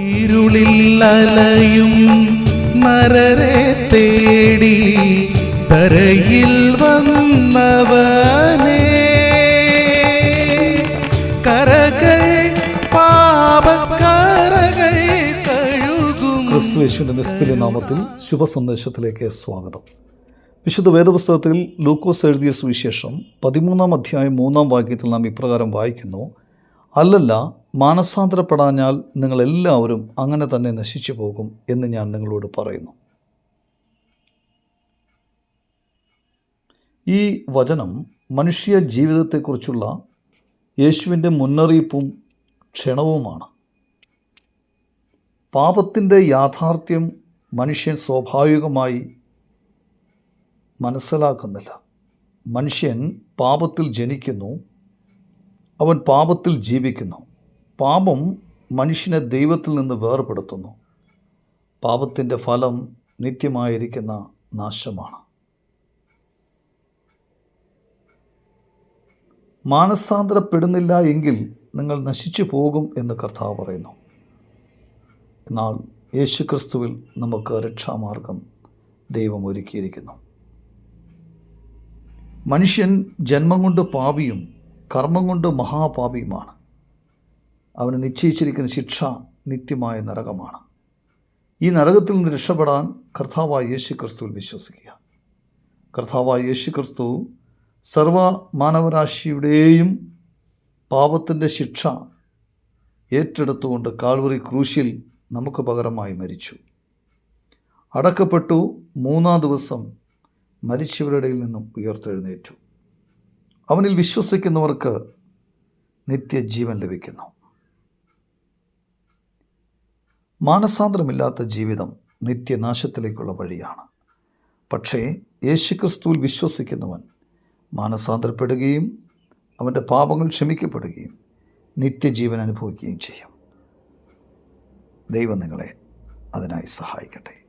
ഇരുളിൽ അലയും നരരെ തേടി തരയിൽ വന്നവനേ. കരകൾ പാപക്കരകൾ കഴുകും. ക്രിസ്തുവേശുവിന്റെ നിസ്തുല്യ നാമത്തിൽ ശുഭസന്ദേശത്തിലേക്ക് സ്വാഗതം. വിശുദ്ധ വേദപുസ്തകത്തിൽ ലൂക്കോസ് എഴുതിയ സുവിശേഷം പതിമൂന്നാം അധ്യായം മൂന്നാം വാക്യത്തിൽ നാം ഇപ്രകാരം വായിക്കുന്നു. അല്ലല്ല മാനസാന്തരപ്പെടാഞ്ഞാൽ നിങ്ങളെല്ലാവരും അങ്ങനെ തന്നെ നശിച്ചു പോകും എന്ന് ഞാൻ നിങ്ങളോട് പറയുന്നു. ഈ വചനം മനുഷ്യ ജീവിതത്തെക്കുറിച്ചുള്ള യേശുവിന്റെ മുന്നറിയിപ്പും ക്ഷണവുമാണ്. പാപത്തിന്റെ യാഥാർത്ഥ്യം മനുഷ്യൻ സ്വാഭാവികമായി മനസ്സിലാക്കുന്നില്ല. മനുഷ്യൻ പാപത്തിൽ ജനിക്കുന്നു അവൻ പാപത്തിൽ ജീവിക്കുന്നു. പാപം മനുഷ്യനെ ദൈവത്തിൽ നിന്ന് വേർപെടുത്തുന്നു. പാപത്തിന്റെ ഫലം നിത്യമായിരിക്കുന്ന നാശമാണ്. മാനസാന്തരപ്പെടുന്നില്ല എങ്കിൽ നിങ്ങൾ നശിച്ചു പോകും എന്ന് കർത്താവ് പറയുന്നു. എന്നാൽ യേശു ക്രിസ്തുവിൽ നമുക്ക് രക്ഷാമാർഗം ദൈവം ഒരുക്കിയിരിക്കുന്നു. മനുഷ്യൻ ജന്മം കൊണ്ട് പാപിയും കർമ്മം കൊണ്ട് മഹാപാപിയുമാണ്. അവന് നിശ്ചയിച്ചിരിക്കുന്ന ശിക്ഷ നിത്യമായ നരകമാണ്. ഈ നരകത്തിൽ നിന്ന് രക്ഷപ്പെടാൻ കർത്താവായ യേശു ക്രിസ്തുവിൽ വിശ്വസിക്കുക. കർത്താവായ യേശു ക്രിസ്തു സർവ മാനവരാശിയുടെയും പാപത്തിന്റെ ശിക്ഷ ഏറ്റെടുത്തുകൊണ്ട് കാൽവറി ക്രൂശിൽ നമുക്ക് പകരമായി മരിച്ചു. അടക്കപ്പെട്ടു മൂന്നാം ദിവസം മരിച്ചവരുടെ നിന്നും ഉയർത്തെഴുന്നേറ്റു. അവനിൽ വിശ്വസിക്കുന്നവർക്ക് നിത്യജീവൻ ലഭിക്കുന്നു. മാനസാന്തരമില്ലാത്ത ജീവിതം നിത്യനാശത്തിലേക്കുള്ള വഴിയാണ്. പക്ഷേ യേശുക്രിസ്തുവിൽ വിശ്വസിക്കുന്നവൻ മാനസാന്തരപ്പെടുകയും അവന്റെ പാപങ്ങൾ ക്ഷമിക്കപ്പെടുകയും നിത്യജീവൻ അനുഭവിക്കുകയും ചെയ്യും. ദൈവം നിങ്ങളെ അതിനായി സഹായിക്കട്ടെ.